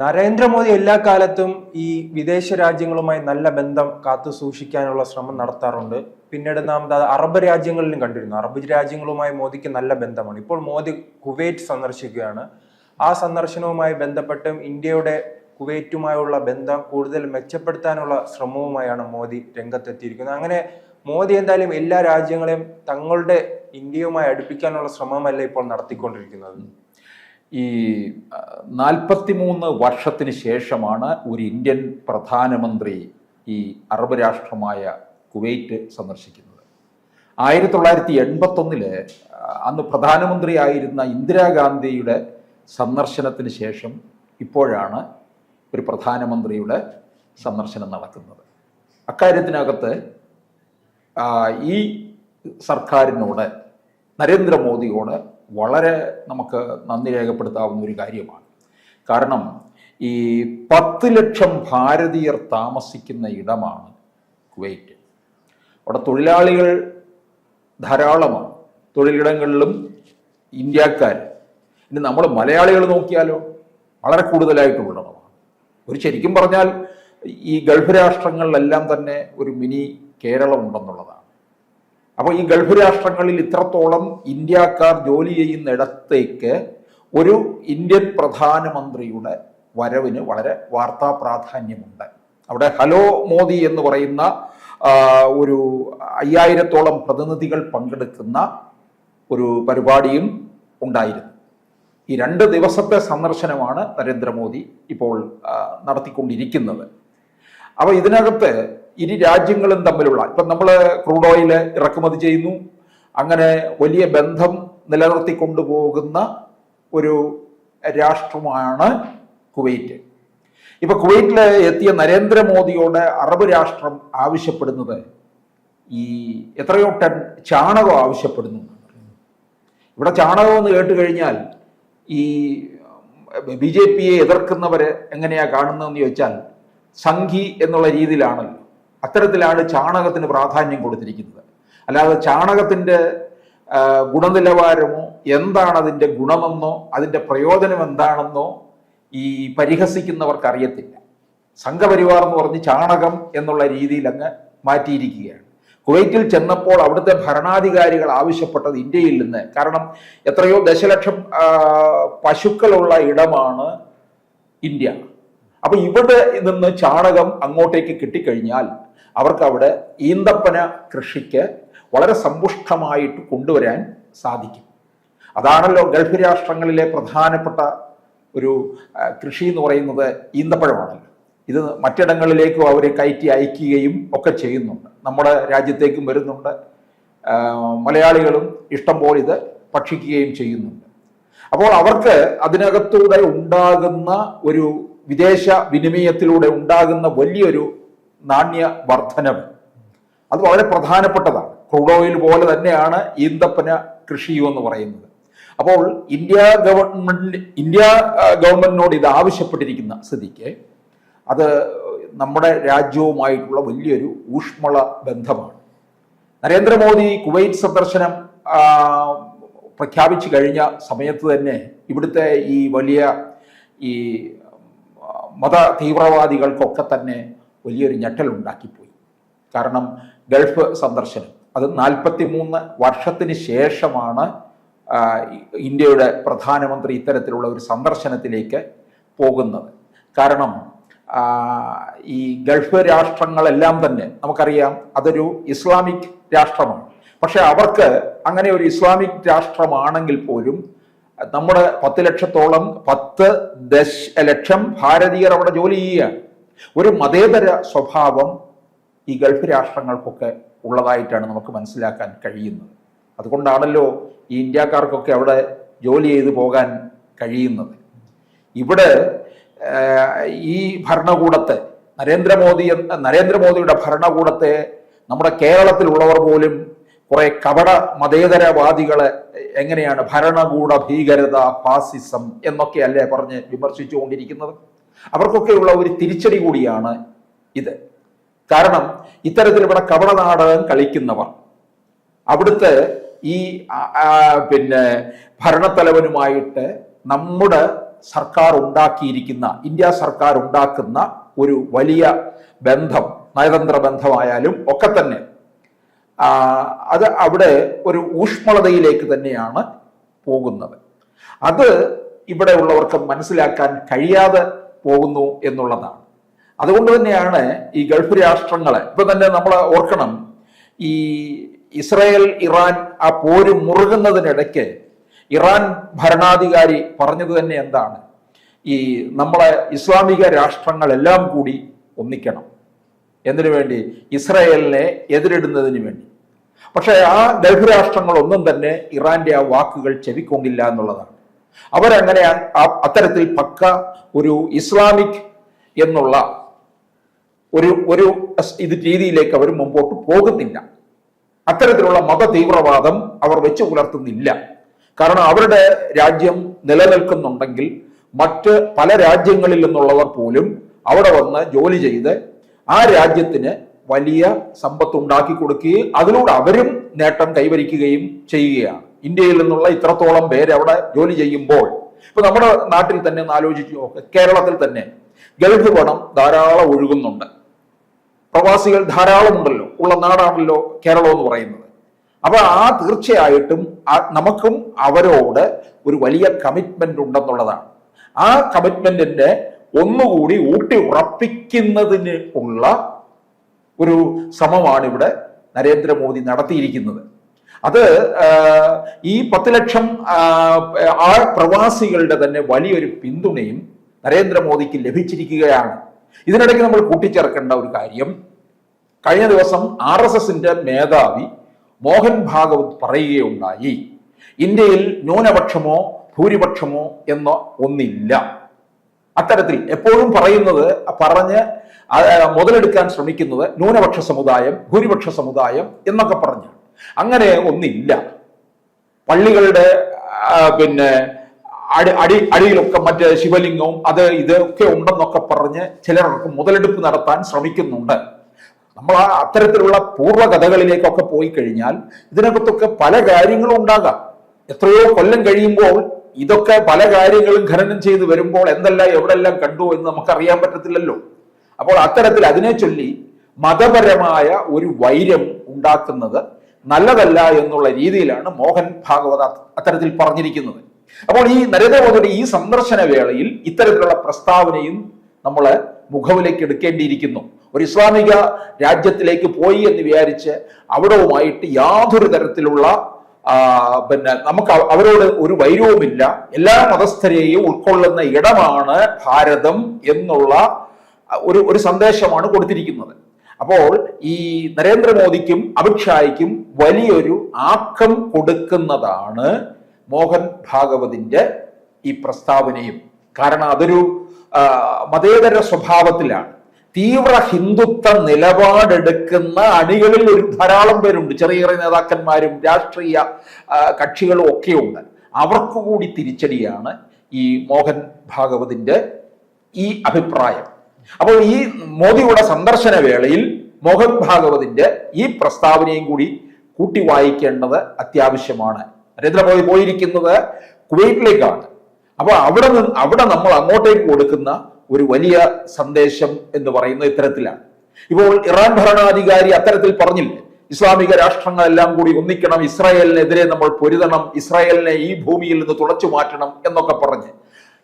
നരേന്ദ്രമോദി എല്ലാ കാലത്തും ഈ വിദേശ രാജ്യങ്ങളുമായി നല്ല ബന്ധം കാത്തു സൂക്ഷിക്കാനുള്ള ശ്രമം നടത്താറുണ്ട്. പിന്നീട് നാം അറബ് രാജ്യങ്ങളിലും കണ്ടിരുന്നു. അറബ് രാജ്യങ്ങളുമായി മോദിക്ക് നല്ല ബന്ധമാണ്. ഇപ്പോൾ മോദി കുവൈറ്റ് സന്ദർശിക്കുകയാണ്. ആ സന്ദർശനവുമായി ബന്ധപ്പെട്ടും ഇന്ത്യയുടെ കുവൈറ്റുമായുള്ള ബന്ധം കൂടുതൽ മെച്ചപ്പെടുത്താനുള്ള ശ്രമവുമായാണ് മോദി രംഗത്തെത്തിയിരിക്കുന്നത്. അങ്ങനെ മോദി എന്തായാലും എല്ലാ രാജ്യങ്ങളെയും തങ്ങളുടെ ഇന്ത്യയുമായി അടുപ്പിക്കാനുള്ള ശ്രമമല്ല ഇപ്പോൾ നടത്തിക്കൊണ്ടിരിക്കുന്നത്. ഈ നാൽപ്പത്തിമൂന്ന് വർഷത്തിന് ശേഷമാണ് ഒരു ഇന്ത്യൻ പ്രധാനമന്ത്രി ഈ അറബ് രാഷ്ട്രമായ കുവൈറ്റ് സന്ദർശിക്കുന്നത്. ആയിരത്തി തൊള്ളായിരത്തി എൺപത്തൊന്നിൽ അന്ന് പ്രധാനമന്ത്രിയായിരുന്ന ഇന്ദിരാഗാന്ധിയുടെ സന്ദർശനത്തിന് ശേഷം ഇപ്പോഴാണ് ഒരു പ്രധാനമന്ത്രിയുടെ സന്ദർശനം നടക്കുന്നത്. അക്കാര്യത്തിനകത്ത് ഈ സർക്കാരിനോട് നരേന്ദ്രമോദിയോട് വളരെ നമുക്ക് നന്ദി രേഖപ്പെടുത്താവുന്ന ഒരു കാര്യമാണ്. കാരണം ഈ പത്ത് ലക്ഷം ഭാരതീയർ താമസിക്കുന്ന ഇടമാണ് കുവൈറ്റ്. അവിടെ തൊഴിലാളികൾ ധാരാളമാണ്. തൊഴിലിടങ്ങളിലും ഇന്ത്യക്കാർ. ഇനി നമ്മൾ മലയാളികൾ നോക്കിയാലോ വളരെ കൂടുതലായിട്ടുള്ളതാണ് ഒരു ശരിക്കും പറഞ്ഞാൽ ഈ ഗൾഫ് രാഷ്ട്രങ്ങളിലെല്ലാം തന്നെ ഒരു മിനി കേരളം ഉണ്ടെന്നുള്ളതാണ്. അപ്പോൾ ഈ ഗൾഫ് രാഷ്ട്രങ്ങളിൽ ഇത്രത്തോളം ഇന്ത്യക്കാർ ജോലി ചെയ്യുന്നിടത്തേക്ക് ഒരു ഇന്ത്യൻ പ്രധാനമന്ത്രിയുടെ വരവിന് വളരെ വാർത്താ പ്രാധാന്യമുണ്ട്. അവിടെ ഹലോ മോദി എന്ന് പറയുന്ന ഒരു അയ്യായിരത്തോളം പ്രതിനിധികൾ പങ്കെടുക്കുന്ന ഒരു പരിപാടിയും ഉണ്ടായിരുന്നു. ഈ രണ്ട് ദിവസത്തെ സന്ദർശനമാണ് നരേന്ദ്രമോദി ഇപ്പോൾ നടത്തിക്കൊണ്ടിരിക്കുന്നത്. അപ്പോൾ ഇതിനകത്ത് ഇരു രാജ്യങ്ങളും തമ്മിലുള്ള ഇപ്പം നമ്മൾ ക്രൂഡ് ഓയിൽ ഇറക്കുമതി ചെയ്യുന്നു. അങ്ങനെ വലിയ ബന്ധം നിലനിർത്തി കൊണ്ടുപോകുന്ന ഒരു രാഷ്ട്രമാണ് കുവൈറ്റ്. ഇപ്പൊ കുവൈറ്റിൽ എത്തിയ നരേന്ദ്രമോദിയോട് അറബ് രാഷ്ട്രം ആവശ്യപ്പെടുന്നത് ഈ എത്രയോ ടൺ ചാണകം ആവശ്യപ്പെടുന്നു. ഇവിടെ ചാണകം എന്ന് കേട്ട് കഴിഞ്ഞാൽ ഈ ബി ജെ പിയെ എതിർക്കുന്നവർ എങ്ങനെയാ കാണുന്നതെന്ന് ചോദിച്ചാൽ സംഘി എന്നുള്ള രീതിയിലാണല്ലോ. അത്തരത്തിലാണ് ചാണകത്തിന് പ്രാധാന്യം കൊടുത്തിരിക്കുന്നത്. അല്ലാതെ ചാണകത്തിന്റെ ഗുണനിലവാരമോ എന്താണ് അതിന്റെ ഗുണമെന്നോ അതിന്റെ പ്രയോജനം എന്താണെന്നോ ഈ പരിഹസിക്കുന്നവർക്ക് അറിയത്തില്ല സംഘപരിവാർ എന്ന് പറഞ്ഞ് ചാണകം എന്നുള്ള രീതിയിൽ അങ്ങ് മാറ്റിയിരിക്കുകയാണ്. കുവൈറ്റിൽ ചെന്നപ്പോൾ അവിടുത്തെ ഭരണാധികാരികൾ ആവശ്യപ്പെട്ടത് ഇന്ത്യയിൽ നിന്ന്. കാരണം എത്രയോ ദശലക്ഷം പശുക്കളുള്ള ഇടമാണ് ഇന്ത്യ. അപ്പൊ ഇവിടെ നിന്ന് ചാണകം അങ്ങോട്ടേക്ക് കിട്ടിക്കഴിഞ്ഞാൽ അവർക്ക് അവിടെ ഈന്തപ്പന കൃഷിക്ക് വളരെ സമ്പുഷ്ടമായിട്ട് കൊണ്ടുവരാൻ സാധിക്കും. അതാണല്ലോ ഗൾഫ് രാഷ്ട്രങ്ങളിലെ പ്രധാനപ്പെട്ട ഒരു കൃഷി എന്ന് പറയുന്നത് ഈന്തപ്പഴമാണല്ലോ. ഇത് മറ്റിടങ്ങളിലേക്കും അവരെ കയറ്റി അയക്കുകയും ഒക്കെ ചെയ്യുന്നുണ്ട്. നമ്മുടെ രാജ്യത്തേക്കും വരുന്നുണ്ട്. മലയാളികളും ഇഷ്ടം പോലെ ഇത് ഭക്ഷിക്കുകയും ചെയ്യുന്നുണ്ട്. അപ്പോൾ അവർക്ക് അതിനകത്തൂടെ ഉണ്ടാകുന്ന ഒരു വിദേശ വിനിമയത്തിലൂടെ ഉണ്ടാകുന്ന വലിയൊരു നാണ്യ വർധനവ് അത് വളരെ പ്രധാനപ്പെട്ടതാണ്. ക്രൂഡ് ഓയിൽ പോലെ തന്നെയാണ് ഈന്തപ്പന കൃഷിയും എന്ന് പറയുന്നത്. അപ്പോൾ ഇന്ത്യ ഗവൺമെന്റ് ഇന്ത്യ ഗവൺമെന്റിനോട് ഇത് ആവശ്യപ്പെട്ടിരിക്കുന്ന സ്ഥിതിക്ക് അത് നമ്മുടെ രാജ്യവുമായിട്ടുള്ള വലിയൊരു ഊഷ്മള ബന്ധമാണ്. നരേന്ദ്രമോദി കുവൈറ്റ് സന്ദർശനം പ്രഖ്യാപിച്ചു കഴിഞ്ഞ സമയത്ത് തന്നെ ഇവിടുത്തെ ഈ വലിയ ഈ മത തീവ്രവാദികൾക്കൊക്കെ തന്നെ വലിയൊരു ഞെട്ടലുണ്ടാക്കിപ്പോയി. കാരണം ഗൾഫ് സന്ദർശനം അത് നാൽപ്പത്തി മൂന്ന് വർഷത്തിന് ശേഷമാണ് ഇന്ത്യയുടെ പ്രധാനമന്ത്രി ഇത്തരത്തിലുള്ള ഒരു സന്ദർശനത്തിലേക്ക് പോകുന്നത്. കാരണം ഈ ഗൾഫ് രാഷ്ട്രങ്ങളെല്ലാം തന്നെ നമുക്കറിയാം അതൊരു ഇസ്ലാമിക് രാഷ്ട്രമാണ്. പക്ഷെ അവർക്ക് അങ്ങനെ ഒരു ഇസ്ലാമിക് രാഷ്ട്രമാണെങ്കിൽ പോലും നമ്മുടെ പത്ത് ലക്ഷത്തോളം പത്ത് ദശ ലക്ഷം ഭാരതീയർ അവിടെ ജോലി ചെയ്യുകയാണ്. ഒരു മതേതര സ്വഭാവം ഈ ഗൾഫ് രാഷ്ട്രങ്ങൾക്കൊക്കെ ഉള്ളതായിട്ടാണ് നമുക്ക് മനസ്സിലാക്കാൻ കഴിയുന്നത്. അതുകൊണ്ടാണല്ലോ ഈ ഇന്ത്യക്കാർക്കൊക്കെ അവിടെ ജോലി ചെയ്തു പോകാൻ കഴിയുന്നത്. ഇവിടെ ഈ ഭരണകൂടത്തെ നരേന്ദ്രമോദി നരേന്ദ്രമോദിയുടെ ഭരണകൂടത്തെ നമ്മുടെ കേരളത്തിലുള്ളവർ പോലും കുറെ കപട മതേതരവാദികളെ എങ്ങനെയാണ് ഭരണകൂട ഭീകരത ഫാസിസം എന്നൊക്കെയല്ലേ പറഞ്ഞ് വിമർശിച്ചുകൊണ്ടിരിക്കുന്നത്? അവർക്കൊക്കെയുള്ള ഒരു തിരിച്ചടി കൂടിയാണ് ഇത്. കാരണം ഇത്തരത്തിൽ ഇവിടെ കപട നാടകം കളിക്കുന്നവർ അവിടുത്തെ ഈ പിന്നെ ഭരണത്തലവനുമായിട്ട് നമ്മുടെ സർക്കാർ ഉണ്ടാക്കിയിരിക്കുന്ന ഇന്ത്യ സർക്കാർ ഉണ്ടാക്കുന്ന ഒരു വലിയ ബന്ധം നയതന്ത്ര ബന്ധമായാലും ഒക്കെ തന്നെ അത് അവിടെ ഒരു ഊഷ്മളതയിലേക്ക് തന്നെയാണ് പോകുന്നത്. അത് ഇവിടെ ഉള്ളവർക്ക് മനസ്സിലാക്കാൻ കഴിയാതെ പോകുന്നു എന്നുള്ളതാണ്. അതുകൊണ്ട് തന്നെയാണ് ഈ ഗൾഫ് രാഷ്ട്രങ്ങളെ ഇപ്പൊ തന്നെ നമ്മൾ ഓർക്കണം ഈ ഇസ്രായേൽ ഇറാൻ ആ പോര് മുറുകുന്നതിനിടയ്ക്ക് ഇറാൻ ഭരണാധികാരി പറഞ്ഞത് തന്നെ എന്താണ്? ഈ നമ്മളെ ഇസ്ലാമിക രാഷ്ട്രങ്ങളെല്ലാം കൂടി ഒന്നിക്കണം. എന്തിനു വേണ്ടി? ഇസ്രായേലിനെ എതിരിടുന്നതിന് വേണ്ടി. പക്ഷേ ആ ഗൾഫ് രാഷ്ട്രങ്ങളൊന്നും തന്നെ ഇറാന്റെ ആ വാക്കുകൾ ചെവിക്കൊണ്ടില്ല എന്നുള്ളതാണ്. അവരങ്ങനെ അത്തരത്തിൽ പക്ക ഒരു ഇസ്ലാമിക് എന്നുള്ള ഒരു ഒരു ഇത് രീതിയിലേക്ക് അവർ മുമ്പോട്ട് പോകുന്നില്ല. അത്തരത്തിലുള്ള മത തീവ്രവാദം അവർ വെച്ചു പുലർത്തുന്നില്ല. കാരണം അവരുടെ രാജ്യം നിലനിൽക്കുന്നുണ്ടെങ്കിൽ മറ്റ് പല രാജ്യങ്ങളിൽ നിന്നുള്ളവർ പോലും അവിടെ വന്ന് ജോലി ചെയ്ത് ആ രാജ്യത്തിന് വലിയ സമ്പത്ത് ഉണ്ടാക്കി കൊടുക്കുകയും അതിലൂടെ അവരും നേട്ടം കൈവരിക്കുകയും ചെയ്യുകയാണ്. ഇന്ത്യയിൽ നിന്നുള്ള ഇത്രത്തോളം പേര് അവിടെ ജോലി ചെയ്യുമ്പോൾ ഇപ്പൊ നമ്മുടെ നാട്ടിൽ തന്നെ ഒന്ന് ആലോചിച്ച് നോക്കുക കേരളത്തിൽ തന്നെ ഗൾഫ് പണം ധാരാളം ഒഴുകുന്നുണ്ട്. പ്രവാസികൾ ധാരാളം ഉണ്ടല്ലോ ഉള്ള നാടാണല്ലോ കേരളം എന്ന് പറയുന്നത്. അപ്പൊ ആ തീർച്ചയായിട്ടും നമുക്കും അവരോട് ഒരു വലിയ കമ്മിറ്റ്മെന്റ് ഉണ്ടെന്നുള്ളതാണ്. ആ കമ്മിറ്റ്മെന്റിന്റെ ഒന്നുകൂടി ഊട്ടി ഉറപ്പിക്കുന്നതിന് ഉള്ള ഒരു ശ്രമമാണ് ഇവിടെ നരേന്ദ്രമോദി നടത്തിയിരിക്കുന്നത്. അത് ഈ പത്ത് ലക്ഷം ആ, പ്രവാസികളുടെ തന്നെ വലിയൊരു പിന്തുണയും നരേന്ദ്രമോദിക്ക് ലഭിച്ചിരിക്കുകയാണ്. ഇതിനിടയ്ക്ക് നമ്മൾ കൂട്ടിച്ചേർക്കേണ്ട ഒരു കാര്യം കഴിഞ്ഞ ദിവസം ആർ എസ് എസിന്റെ മേധാവി മോഹൻ ഭാഗവത് പറയുകയുണ്ടായി ഇന്ത്യയിൽ ന്യൂനപക്ഷമോ ഭൂരിപക്ഷമോ എന്ന ഒന്നില്ല. അത്തരത്തിൽ എപ്പോഴും പറയുന്നത് പറഞ്ഞ് മുതലെടുക്കാൻ ശ്രമിക്കുന്നത് ന്യൂനപക്ഷ സമുദായം ഭൂരിപക്ഷ സമുദായം എന്നൊക്കെ പറഞ്ഞ് അങ്ങനെ ഒന്നില്ല. പള്ളികളുടെ പിന്നെ അടി അടി അടിയിലൊക്കെ മറ്റ് ശിവലിംഗവും അത് ഇത് ഒക്കെ ഉണ്ടെന്നൊക്കെ പറഞ്ഞ് ചിലർക്ക് മുതലെടുപ്പ് നടത്താൻ ശ്രമിക്കുന്നുണ്ട്. നമ്മൾ ആ അത്തരത്തിലുള്ള പൂർവകഥകളിലേക്കൊക്കെ പോയി കഴിഞ്ഞാൽ ഇതിനകത്തൊക്കെ പല കാര്യങ്ങളും ഉണ്ടാകാം. എത്രയോ കൊല്ലം കഴിയുമ്പോൾ ഇതൊക്കെ പല കാര്യങ്ങളും ഖനനം ചെയ്ത് വരുമ്പോൾ എന്തെല്ലാം എവിടെല്ലാം കണ്ടു എന്ന് നമുക്കറിയാൻ പറ്റത്തില്ലല്ലോ. അപ്പോൾ അത്തരത്തിൽ അതിനെ ചൊല്ലി മതപരമായ ഒരു വൈരം ഉണ്ടാക്കുന്നത് നല്ലതല്ല എന്നുള്ള രീതിയിലാണ് മോഹൻ ഭാഗവത അത്തരത്തിൽ പറഞ്ഞിരിക്കുന്നത്. അപ്പോൾ ഈ നരേന്ദ്രമോദിയുടെ ഈ സന്ദർശന വേളയിൽ ഇത്തരത്തിലുള്ള പ്രസ്താവനയും നമ്മൾ മുഖവിലേക്ക് എടുക്കേണ്ടിയിരിക്കുന്നു. ഒരു ഇസ്ലാമിക രാജ്യത്തിലേക്ക് പോയി എന്ന് വിചാരിച്ച് അവിടവുമായിട്ട് യാതൊരു തരത്തിലുള്ള പിന്നെ നമുക്ക് അവരോട് ഒരു വൈരവുമില്ല എല്ലാ മതസ്ഥരെയും ഉൾക്കൊള്ളുന്ന ഇടമാണ് ഭാരതം എന്നുള്ള ഒരു ഒരു സന്ദേശമാണ് കൊടുത്തിരിക്കുന്നത്. അപ്പോൾ ഈ നരേന്ദ്രമോദിക്കും അമിത്ഷായ്ക്കും വലിയൊരു ആക്കം കൊടുക്കുന്നതാണ് മോഹൻ ഭാഗവതിന്റെ ഈ പ്രസ്താവനയും. കാരണം അതൊരു മതേതര സ്വഭാവത്തിലാണ്. തീവ്ര ഹിന്ദുത്വ നിലപാടെടുക്കുന്ന അണികളിൽ ഒരു ധാരാളം പേരുണ്ട്. ചെറിയ ചെറിയ നേതാക്കന്മാരും രാഷ്ട്രീയ കക്ഷികളും ഒക്കെയുണ്ട്. അവർക്ക് കൂടി തിരിച്ചടിയാണ് ഈ മോഹൻ ഭാഗവതിന്റെ ഈ അഭിപ്രായം. അപ്പോൾ ഈ മോദിയുടെ സന്ദർശന വേളയിൽ മോഹൻ ഭാഗവതിന്റെ ഈ പ്രസ്താവനയും കൂടി കൂട്ടി വായിക്കേണ്ടത് അത്യാവശ്യമാണ്. നരേന്ദ്രമോദി പോയിരിക്കുന്നത് കുവൈറ്റിലേക്കാണ്. അപ്പോൾ അവിടെ നിന്ന് അവിടെ നമ്മൾ അങ്ങോട്ടേക്ക് കൊടുക്കുന്ന ഒരു വലിയ സന്ദേശം എന്ന് പറയുന്നത് ഇത്തരത്തിലാണ്. ഇപ്പോൾ ഇറാൻ ഭരണാധികാരി അത്തരത്തിൽ പറഞ്ഞില്ലേ ഇസ്ലാമിക രാഷ്ട്രങ്ങളെല്ലാം കൂടി ഒന്നിക്കണം ഇസ്രായേലിനെതിരെ നമ്മൾ പൊരുതണം ഇസ്രായേലിനെ ഈ ഭൂമിയിൽ നിന്ന് തുളച്ചു മാറ്റണം എന്നൊക്കെ പറഞ്ഞ്.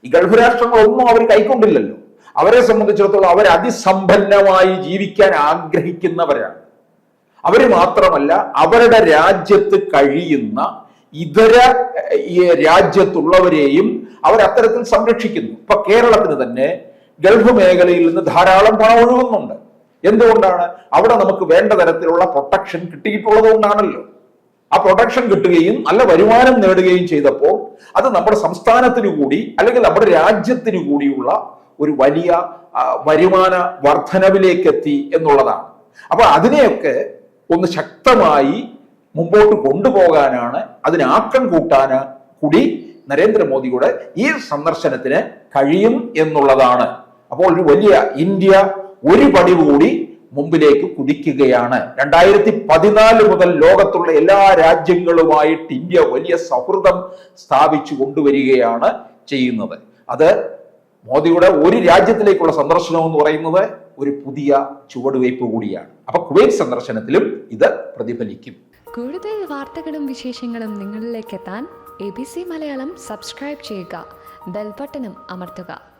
ഈ ഗൾഫ് രാഷ്ട്രങ്ങളൊന്നും അവർ കൈക്കൊണ്ടില്ലല്ലോ. അവരെ സംബന്ധിച്ചിടത്തോളം അവർ അതിസമ്പന്നമായി ജീവിക്കാൻ ആഗ്രഹിക്കുന്നവരാണ്. അവർ മാത്രമല്ല അവരുടെ രാജ്യത്ത് കഴിയുന്ന ഇതര രാജ്യത്തുള്ളവരെയും അവർ അത്തരത്തിൽ സംരക്ഷിക്കുന്നു. ഇപ്പൊ കേരളത്തിന് തന്നെ ഗൾഫ് മേഖലയിൽ നിന്ന് ധാരാളം പണം ഒഴുകുന്നുണ്ട്. എന്തുകൊണ്ടാണ്? അവിടെ നമുക്ക് വേണ്ട തരത്തിലുള്ള പ്രൊട്ടക്ഷൻ കിട്ടിയിട്ടുള്ളത് കൊണ്ടാണല്ലോ. ആ പ്രൊട്ടക്ഷൻ കിട്ടുകയും നല്ല വരുമാനം നേടുകയും ചെയ്തപ്പോൾ അത് നമ്മുടെ സംസ്ഥാനത്തിനു കൂടി അല്ലെങ്കിൽ നമ്മുടെ രാജ്യത്തിനു കൂടിയുള്ള ഒരു വലിയ വരുമാന വർധനവിലേക്കെത്തി എന്നുള്ളതാണ്. അപ്പോൾ അതിനെയൊക്കെ ഒന്ന് ശക്തമായി മുമ്പോട്ട് കൊണ്ടുപോകാനാണ് അതിന് ആക്കം കൂട്ടാന് കൂടി നരേന്ദ്രമോദിയുടെ ഈ സന്ദർശനത്തിന് കഴിയും എന്നുള്ളതാണ്. അപ്പോൾ ഒരു വലിയ ഇന്ത്യ ഒരു പടി കൂടി മുമ്പിലേക്ക് കുതിക്കുകയാണ്. രണ്ടായിരത്തി പതിനാല് മുതൽ ലോകത്തുള്ള എല്ലാ രാജ്യങ്ങളുമായിട്ട് ഇന്ത്യ വലിയ സൗഹൃദം സ്ഥാപിച്ചു കൊണ്ടുവരികയാണ് ചെയ്യുന്നത്. അത് മോദിയുടെ ഒരു രാജ്യത്തിലേക്കുള്ള സന്ദർശനം എന്ന് പറയുന്നത് ഒരു പുതിയ ചുവടുവയ്പ് കൂടിയാണ്. അപ്പൊ കുവൈറ്റ് സന്ദർശനത്തിലും ഇത് പ്രതിഫലിക്കും. കൂടുതൽ വാർത്തകളും വിശേഷങ്ങളും നിങ്ങളിലേക്ക് എത്താൻ A B C Malayalam subscribe ചെയ്യുക. ബെൽബട്ടനും അമർത്തുക.